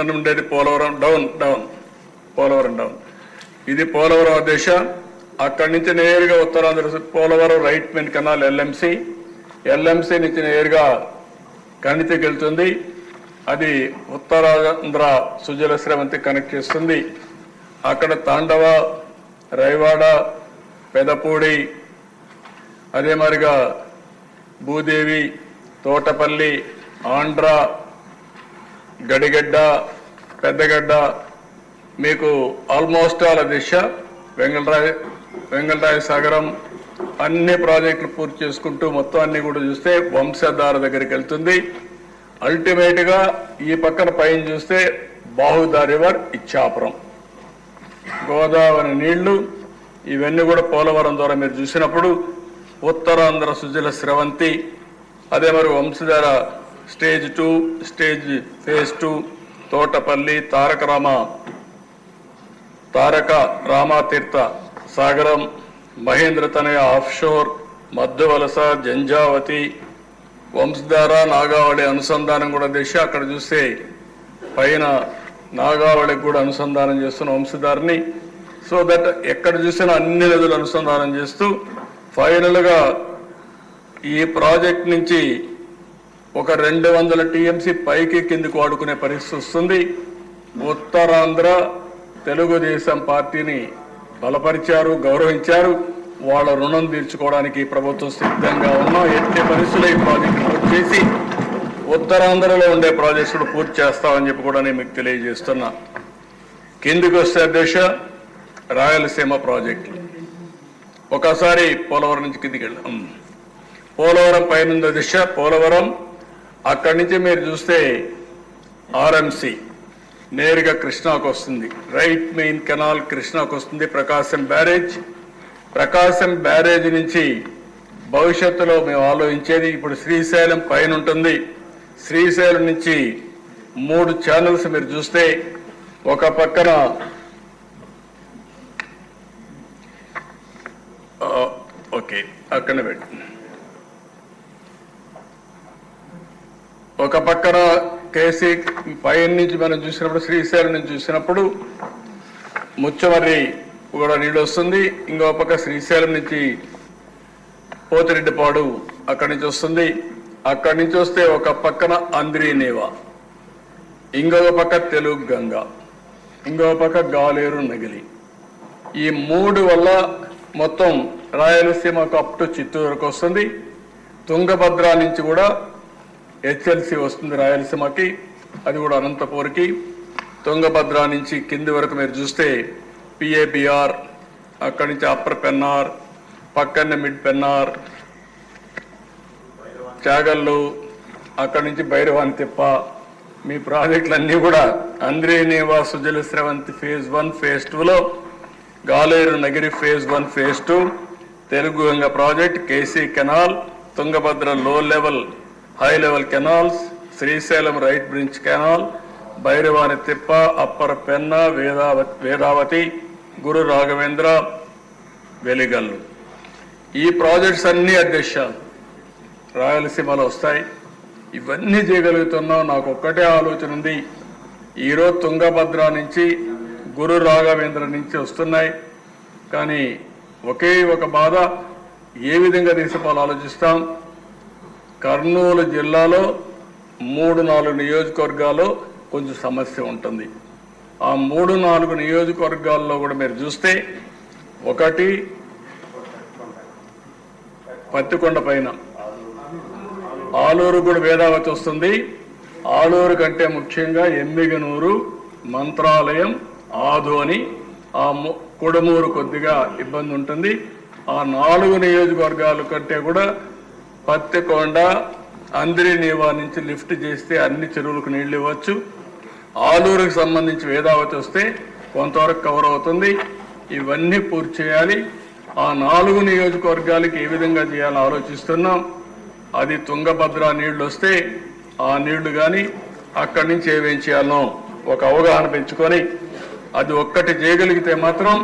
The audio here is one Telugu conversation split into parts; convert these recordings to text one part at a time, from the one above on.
ఉండేది Polavaram down down. Polavaram down. ఇది పోలవరం దిశ. అక్కడి నుంచి నేరుగా Uttarandhra Polavaram right main canal LMC LMC నుంచి నేరుగా కణితికి వెళ్తుంది. అది ఉత్తరాంధ్ర సుజల శ్రవంతి కనెక్ట్ చేస్తుంది. అక్కడ తాండవ రైవాడ పెదపూడి అదే మాదిరిగా భూదేవి తోటపల్లి ఆంధ్ర గడిగడ్డ పెద్దగడ్డ మీకు ఆల్మోస్ట్ ఆల్ దిశ వెంగళరాయ వెంగళరాయ సాగరం అన్ని ప్రాజెక్టులు పూర్తి చేసుకుంటూ మొత్తం అన్ని కూడా చూస్తే వంశధార దగ్గరికి వెళ్తుంది. అల్టిమేట్గా ఈ పక్కన పైన చూస్తే బాహుదా రివర్ ఇచ్చాపురం. గోదావరి నీళ్ళు ఇవన్నీ కూడా పోలవరం ద్వారా మీరు చూసినప్పుడు ఉత్తరాంధ్ర సుజల స్రవంతి అదే మరి Vamsadhara stage two stage phase two Thotapalli Taraka Rama Taraka Ramatheertha Sagaram Mahendra Tanaya offshore Madhyavalasa Janjavathi Vamsadhara Nagavali అనుసంధానం కూడా దిశ అక్కడ చూస్తే పైన నాగావళికి కూడా అనుసంధానం చేస్తున్న వంశధారని. సో దట్ ఎక్కడ చూసినా అన్ని నదులు అనుసంధానం చేస్తూ ఫైనల్గా ఈ ప్రాజెక్ట్ నుంచి ఒక రెండు వందల టీఎంసీ పైకి కిందికి వాడుకునే పరిస్థితి వస్తుంది. ఉత్తరాంధ్ర తెలుగుదేశం పార్టీని బలపరిచారు గౌరవించారు. వాళ్ళ రుణం తీర్చుకోవడానికి ప్రభుత్వం సిద్ధంగా ఉన్నాం ఎట్టి పరిస్థితుల్లో ఈ ప్రాజెక్టు పూర్తి చేసి ఉత్తరాంధ్రలో ఉండే ప్రాజెక్టులు పూర్తి చేస్తామని చెప్పి కూడా నేను మీకు తెలియజేస్తున్నా. కిందికి వస్తే దశ రాయలసీమ ప్రాజెక్టులు ఒకసారి పోలవరం నుంచి కిందికి వెళ్ళాం. పోలవరం పైన దిశ పోలవరం అక్కడి నుంచి మీరు చూస్తే ఆర్ఎంసి నేరుగా కృష్ణాకు వస్తుంది. రైట్ మెయిన్ కెనాల్ కృష్ణాకు వస్తుంది. ప్రకాశం బ్యారేజ్. ప్రకాశం బ్యారేజ్ నుంచి భవిష్యత్తులో మేము ఆలోచించేది ఇప్పుడు శ్రీశైలం పైన ఉంటుంది. శ్రీశైలం నుంచి మూడు ఛానల్స్ మీరు చూస్తే ఒక పక్కన ఓకే అక్కడ పెట్టు. ఒక పక్కన కేసీ పైన నుంచి మనం చూసినప్పుడు శ్రీశైలం నుంచి చూసినప్పుడు ముచ్చమర్రి కూడా నీళ్ళు వస్తుంది. ఇంకో పక్క శ్రీశైలం నుంచి పోతిరెడ్డిపాడు అక్కడి నుంచి వస్తుంది. అక్కడి నుంచి వస్తే ఒక పక్కన అంద్రీనేవా ఇంకొక పక్క తెలుగు గంగ ఇంకొక పక్క గాలేరు నగిలి. ఈ మూడు వల్ల మొత్తం రాయలసీమకు అప్ టు చిత్తూరుకు వస్తుంది. తుంగభద్ర నుంచి కూడా హెచ్ఎల్సి వస్తుంది రాయలసీమకి. అది కూడా అనంతపూర్కి తుంగభద్ర నుంచి కింది వరకు మీరు చూస్తే పిఏబిఆర్ అక్కడి నుంచి అప్పర్ పెన్నార్ పక్కనే మిడ్ పెన్నార్ చాగల్లు అక్కడి నుంచి భైరవాని తిప్ప. మీ ప్రాజెక్టులన్నీ కూడా అంద్రేనేవా Sujala Sravanthi phase one phase టూలో Galeru Nagari phase one phase two Telugu Ganga project KC canal Tungabhadra low level high level canals Srisailam right branch canal Bhairavani Tippa upper Penna Vedavathi Vedavathi గురు రాఘవేంద్ర వెలిగల్లు ఈ ప్రాజెక్ట్స్ అన్ని అధ్యక్షాలు రాయలసీమలో వస్తాయి. ఇవన్నీ చేయగలుగుతున్నాం నాకు ఒక్కటే ఆలోచన ఉంది. ఈరోజు తుంగభద్ర నుంచి గురు రాఘవేంద్ర నుంచి వస్తున్నాయి. కానీ ఒకే ఒక బాధ ఏ విధంగా తీసుకోవాలో ఆలోచిస్తాం. కర్నూలు జిల్లాలో మూడు నాలుగు నియోజకవర్గాల్లో కొంచెం సమస్య ఉంటుంది. ఆ మూడు నాలుగు నియోజకవర్గాల్లో కూడా మీరు చూస్తే ఒకటి పత్తికొండ పైన. ఆలూరు కూడా వేదావతి వస్తుంది. ఆలూరు కంటే ముఖ్యంగా ఎమ్మిగనూరు మంత్రాలయం ఆదోని ఆ ము- కుడమూరు కొద్దిగా ఇబ్బంది ఉంటుంది. ఆ నాలుగు నియోజకవర్గాల కంటే కూడా పత్తికొండ అందరినీవా నుంచి లిఫ్ట్ చేస్తే అన్ని చెరువులకు నీళ్ళు ఇవ్వచ్చు. ఆలూరుకు సంబంధించి వేదావతి వస్తే కొంతవరకు కవర్ అవుతుంది. ఇవన్నీ పూర్తి చేయాలి. ఆ నాలుగు నియోజకవర్గాలకి ఏ విధంగా చేయాలో ఆలోచిస్తున్నాం. అది తుంగభద్ర నీళ్ళు వస్తే ఆ నీళ్ళు కానీ అక్కడి నుంచి ఏమేం చేయాలనో ఒక అవగాహన పెంచుకొని అది ఒక్కటి చేయగలిగితే మాత్రం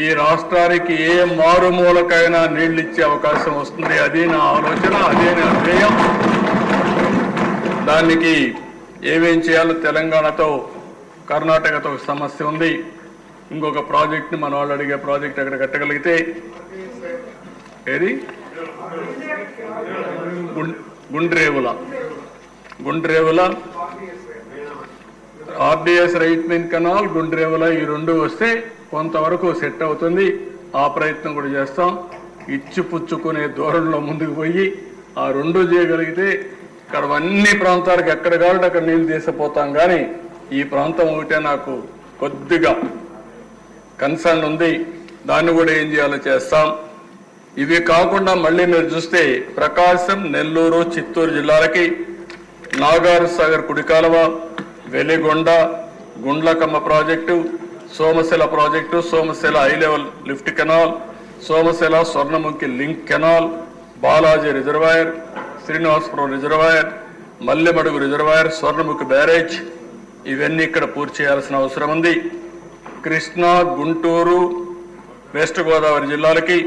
ఈ రాష్ట్రానికి ఏ మారుమూలకైనా నీళ్ళు ఇచ్చే అవకాశం వస్తుంది. అదే నా ఆలోచన అదే నా ధ్యేయం. దానికి ఏమేం చేయాలో తెలంగాణతో కర్ణాటకతో ఒక సమస్య ఉంది. ఇంకొక ప్రాజెక్ట్ని మన వాళ్ళు అడిగే ప్రాజెక్ట్ అక్కడ కట్టగలిగితే ఏది? Gundrevula. Gundrevula RDS right main canal Gundrevula ఈ రెండు వస్తే కొంతవరకు సెట్ అవుతుంది. ఆ ప్రయత్నం కూడా చేస్తాం. ఇచ్చి పుచ్చుకునే ముందుకు పోయి ఆ రెండు చేయగలిగితే ఇక్కడ అన్ని ప్రాంతాలకు ఎక్కడ కావాలంటే అక్కడ నీళ్ళు తీసిపోతాం. కానీ ఈ ప్రాంతం ఒకటే నాకు కొద్దిగా కన్సర్న్ ఉంది. దాన్ని కూడా ఏం చేయాలో చేస్తాం. ఇవి కాకుండా మళ్ళీ మీరు చూస్తే ప్రకాశం నెల్లూరు చిత్తూరు జిల్లాలకి Nagar Sagar కుడికాలవ Veligonda Gundlakamma project Somasila project Somasila high level lift canal Somasila Swarnamukhi link canal Balaji reservoir Srinivasapuram reservoir Mallemadugu reservoir Swarnamukhi barrage ఇవన్నీ ఇక్కడ పూర్తి చేయాల్సిన అవసరం ఉంది. కృష్ణా గుంటూరు వెస్ట్ గోదావరి జిల్లాలకి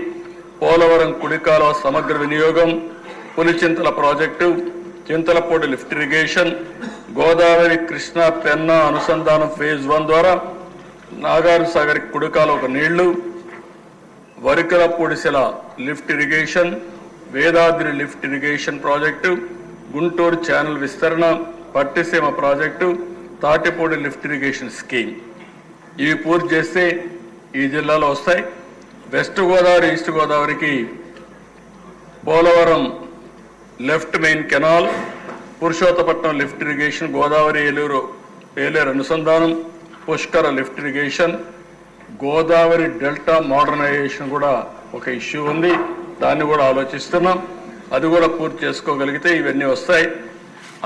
పోలవరం కుడికాలువ సమగ్ర వినియోగం Pulichintala project Chintalapudi lift irrigation Godavari Krishna Penna అనుసంధానం ఫేజ్ వన్ ద్వారా నాగారు సాగర్ కుడికాలువ ఒక నీళ్ళు Varikapudisela lift irrigation Vedadri lift irrigation project Guntur channel విస్తరణ Pattiseema project Tatipudi lift irrigation scheme. ఇవి పూర్తి చేస్తే ఈ జిల్లాలో వస్తాయి. వెస్ట్ గోదావరి ఈస్ట్ గోదావరికి Polavaram left main canal Purushothapatnam lift irrigation Godavari Eluru Yeleru అనుసంధానం Pushkara lift irrigation Godavari delta modernisation కూడా ఒక ఇష్యూ ఉంది. దాన్ని కూడా ఆలోచిస్తున్నాం. అది కూడా పూర్తి చేసుకోగలిగితే ఇవన్నీ వస్తాయి.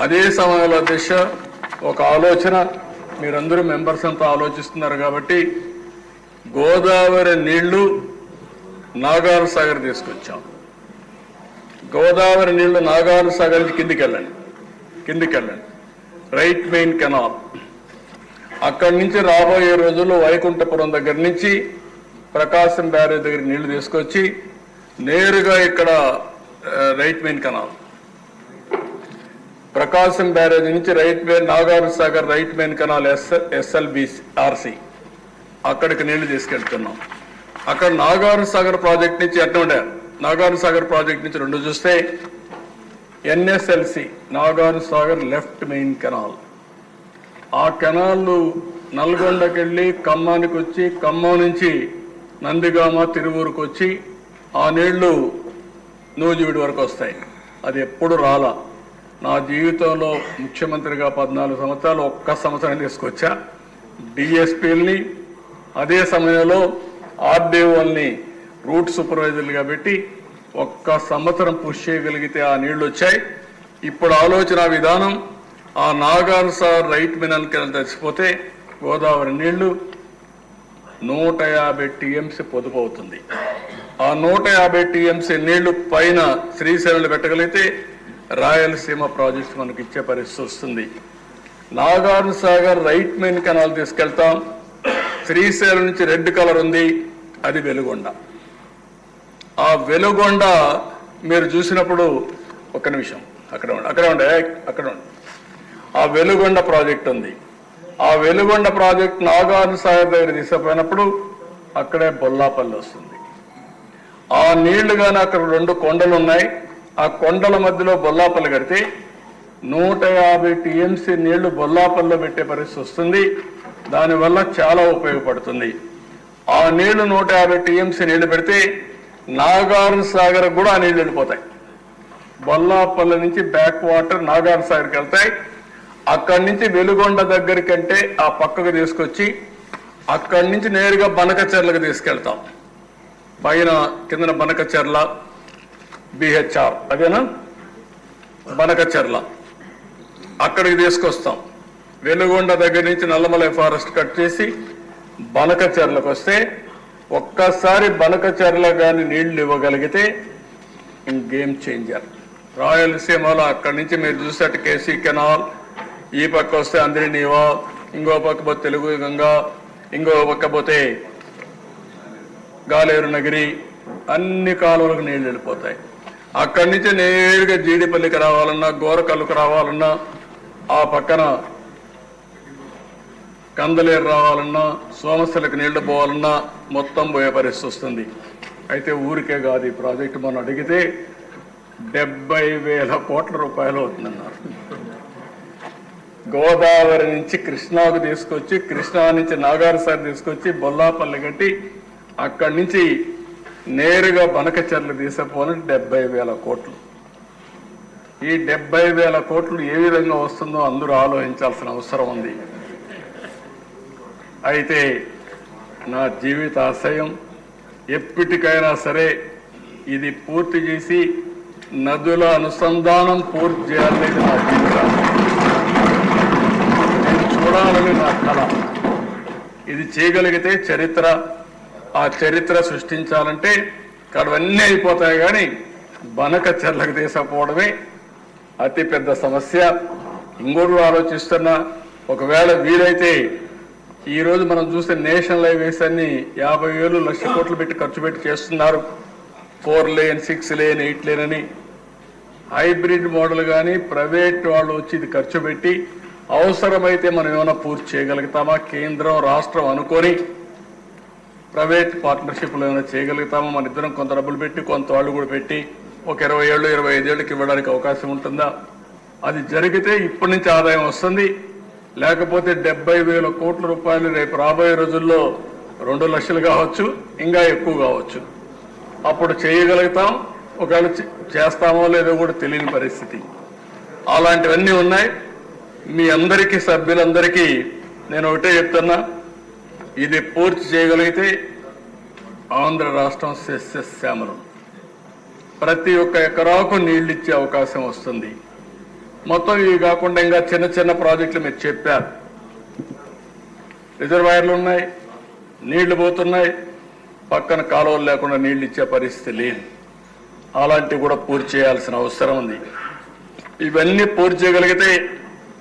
అదే సమయంలో దిశ ఒక ఆలోచన. మీరందరూ మెంబర్స్ అంతా ఆలోచిస్తున్నారు కాబట్టి గోదావరి నీళ్ళు నాగార్ సాగర్ తీసుకొచ్చాం. గోదావరి నీళ్ళు నాగార్ సాగర్ నుంచి కిందికి వెళ్ళండి కిందికి వెళ్ళండి రైట్ మెయిన్ కెనాల్. అక్కడి నుంచి రాబోయే రోజుల్లో వైకుంఠపురం దగ్గర నుంచి ప్రకాశం బ్యారేజ్ దగ్గర నీళ్ళు తీసుకొచ్చి నేరుగా ఇక్కడ right main canal. Prakasam barrage నుంచి right main Nagar Sagar right main canal S SLB RC. అక్కడికి నీళ్ళు తీసుకెళ్తున్నాం. అక్కడ నాగార్ సాగర్ ప్రాజెక్ట్ నుంచి ఎట్లా ఉండే నాగార్ సాగర్ ప్రాజెక్ట్ నుంచి రెండు చూస్తే NSLC Nagar Sagar left main canal. ఆ కెనాళ్ళు నల్గొండకెళ్ళి ఖమ్మానికి వచ్చి ఖమ్మం నుంచి నందిగామ తిరువూరుకు వచ్చి ఆ నీళ్ళు నూజివీడు వరకు వస్తాయి అది ఎప్పుడు రాలా. నా జీవితంలో ముఖ్యమంత్రిగా పద్నాలుగు సంవత్సరాలు ఒక్క సంవత్సరం తీసుకొచ్చా. డిఎస్పీలని అదే సమయంలో ఆర్డీఓల్ని రూట్ సూపర్వైజర్లుగా పెట్టి ఒక్క సంవత్సరం పుష్ చేయగలిగితే ఆ నీళ్ళు వచ్చాయి ఇప్పుడు ఆలోచన విధానం ఆ నాగార్ సార్ రైట్ మినల్కి తెచ్చిపోతే గోదావరి నీళ్ళు నూట యాభై టీఎంసీ పొదుపు అవుతుంది. ఆ నూట యాభై టీఎంసీ నీళ్ళు పైన శ్రీశైలంలో పెట్టగలిగితే రాయలసీమ ప్రాజెక్ట్స్ మనకి ఇచ్చే పరిస్థితి వస్తుంది. Nagarjuna Sagar right main canal తీసుకెళ్తాం. శ్రీశైలం నుంచి రెడ్ కలర్ ఉంది అది వెలుగొండ. ఆ వెలుగొండ మీరు చూసినప్పుడు ఒక్క నిమిషం అక్కడ ఉండి అక్కడ ఉండే అక్కడ ఉండి ఆ వెలుగొండ ప్రాజెక్ట్ ఉంది. ఆ వెలుగొండ ప్రాజెక్ట్ నాగార్జున సాగర్ దగ్గర తీసుకుపోయినప్పుడు అక్కడే బొల్లాపల్లి వస్తుంది. ఆ నీళ్ళు కానీ అక్కడ రెండు కొండలు ఉన్నాయి. ఆ కొండల మధ్యలో బొల్లాపల్లి కడితే నూట యాభై టీఎంసీ నీళ్ళు బొల్లాపల్లిలో పెట్టే పరిస్థితి వస్తుంది. దానివల్ల చాలా ఉపయోగపడుతుంది. ఆ నీళ్ళు నూట యాభై టీఎంసీ నీళ్ళు పెడితే నాగార్జున సాగర్ కూడా ఆ నీళ్ళు వెళ్ళిపోతాయి. బొల్లాపల్లి నుంచి బ్యాక్ వాటర్ నాగార్ సాగర్కి వెళ్తాయి. అక్కడి నుంచి వెలుగొండ దగ్గరికంటే ఆ పక్కకు తీసుకొచ్చి అక్కడి నుంచి నేరుగా బనకచెర్లకు తీసుకెళ్తాం. పైన కిందన బనకచెర్ల బిహెచ్ఆర్ అదేనా? బనకచెర్ల. అక్కడికి తీసుకొస్తాం. వెలుగొండ దగ్గర నుంచి నల్లమలై ఫారెస్ట్ కట్ చేసి బనకచెర్లకు వస్తే ఒక్కసారి బనకచెర్ల కానీ నీళ్ళు ఇవ్వగలిగితే గేమ్ చేంజర్ రాయలసీమలో అక్కడి నుంచి మీరు చూసేట కేసీ కెనాల్ ఈ పక్క వస్తే అందరి నీవో ఇంకో పక్క పోతే తెలుగు గంగా ఇంకో పక్క పోతే గాలేరు నగిరి అన్ని కాలువలకు నీళ్ళు వెళ్ళిపోతాయి. అక్కడి నుంచి నేరుగా జీడిపల్లికి రావాలన్నా గోరకల్లుకు రావాలన్నా ఆ పక్కన కందలేరు రావాలన్నా సోమస్థలకు నీళ్ళు పోవాలన్నా మొత్తం పోయే పరిస్థితి వస్తుంది. అయితే ఊరికే కాదు ఈ ప్రాజెక్టు మనం అడిగితే డెబ్బై వేల కోట్ల రూపాయలు అవుతుందన్నారు. గోదావరి నుంచి కృష్ణాకు తీసుకొచ్చి కృష్ణా నుంచి నాగార్సారి తీసుకొచ్చి బొల్లాపల్లి కట్టి అక్కడి నుంచి నేరుగా బనకచర్లు తీసుకుపోని డెబ్బై వేల కోట్లు. ఈ డెబ్బై వేల కోట్లు ఏ విధంగా వస్తుందో అందరూ ఆలోచించాల్సిన అవసరం ఉంది. అయితే నా జీవిత ఆశయం ఎప్పటికైనా సరే ఇది పూర్తి చేసి నదుల అనుసంధానం పూర్తి చేయాలనేది నా జీవితం. ఆశయం. నా కళ. ఇది చేయగలిగితే చరిత్ర ఆ చరిత్ర సృష్టించాలంటే కడవన్నీ అయిపోతాయి కానీ బనక చెర్లకు తీసకపోవడమే అతి పెద్ద సమస్య. ఇంకోటి ఆలోచిస్తున్నా ఒకవేళ వీలైతే ఈరోజు మనం చూస్తే నేషనల్ హైవేస్ అన్ని యాభై వేలు లక్ష కోట్లు పెట్టి ఖర్చు పెట్టి చేస్తున్నారు. Four lane six lane eight lane అని. హైబ్రిడ్ మోడల్ కానీ ప్రైవేట్ వాళ్ళు వచ్చి ఇది ఖర్చు పెట్టి అవసరమైతే మనం ఏమైనా పూర్తి చేయగలుగుతామా? కేంద్రం రాష్ట్రం అనుకొని ప్రైవేట్ పార్ట్నర్షిప్లో ఏమైనా చేయగలుగుతామా? మన ఇద్దరం కొంత డబ్బులు పెట్టి కొంత వాళ్ళు కూడా పెట్టి ఒక ఇరవై ఏళ్ళు ఇరవై ఐదేళ్ళకి ఇవ్వడానికి అవకాశం ఉంటుందా? అది జరిగితే ఇప్పటి నుంచి ఆదాయం వస్తుంది. లేకపోతే డెబ్బై వేల కోట్ల రూపాయలు రేపు రాబోయే రోజుల్లో రెండు లక్షలు కావచ్చు ఇంకా ఎక్కువ కావచ్చు. అప్పుడు చేయగలుగుతాం. ఒకవేళ చేస్తామో లేదో కూడా తెలియని పరిస్థితి. అలాంటివన్నీ ఉన్నాయి. మీ అందరికీ సభ్యులందరికీ నేను ఒకటే చెప్తున్నా ఇది పూర్తి చేయగలిగితే ఆంధ్ర రాష్ట్రం సస్యశ్యామలం. ప్రతి ఒక్క ఎకరాకు నీళ్ళు ఇచ్చే అవకాశం వస్తుంది. మొత్తం ఇవి కాకుండా ఇంకా చిన్న చిన్న ప్రాజెక్టులు మీరు చెప్పారు. రిజర్వాయర్లు ఉన్నాయి నీళ్ళు పోతున్నాయి పక్కన కాలువలు లేకుండా నీళ్ళు ఇచ్చే పరిస్థితి లేదు. అలాంటివి కూడా పూర్తి చేయాల్సిన అవసరం ఉంది. ఇవన్నీ పూర్తి చేయగలిగితే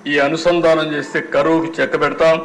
ఈ అనుసంధానం చేస్తే కరువుకి చెక్క పెడతాం.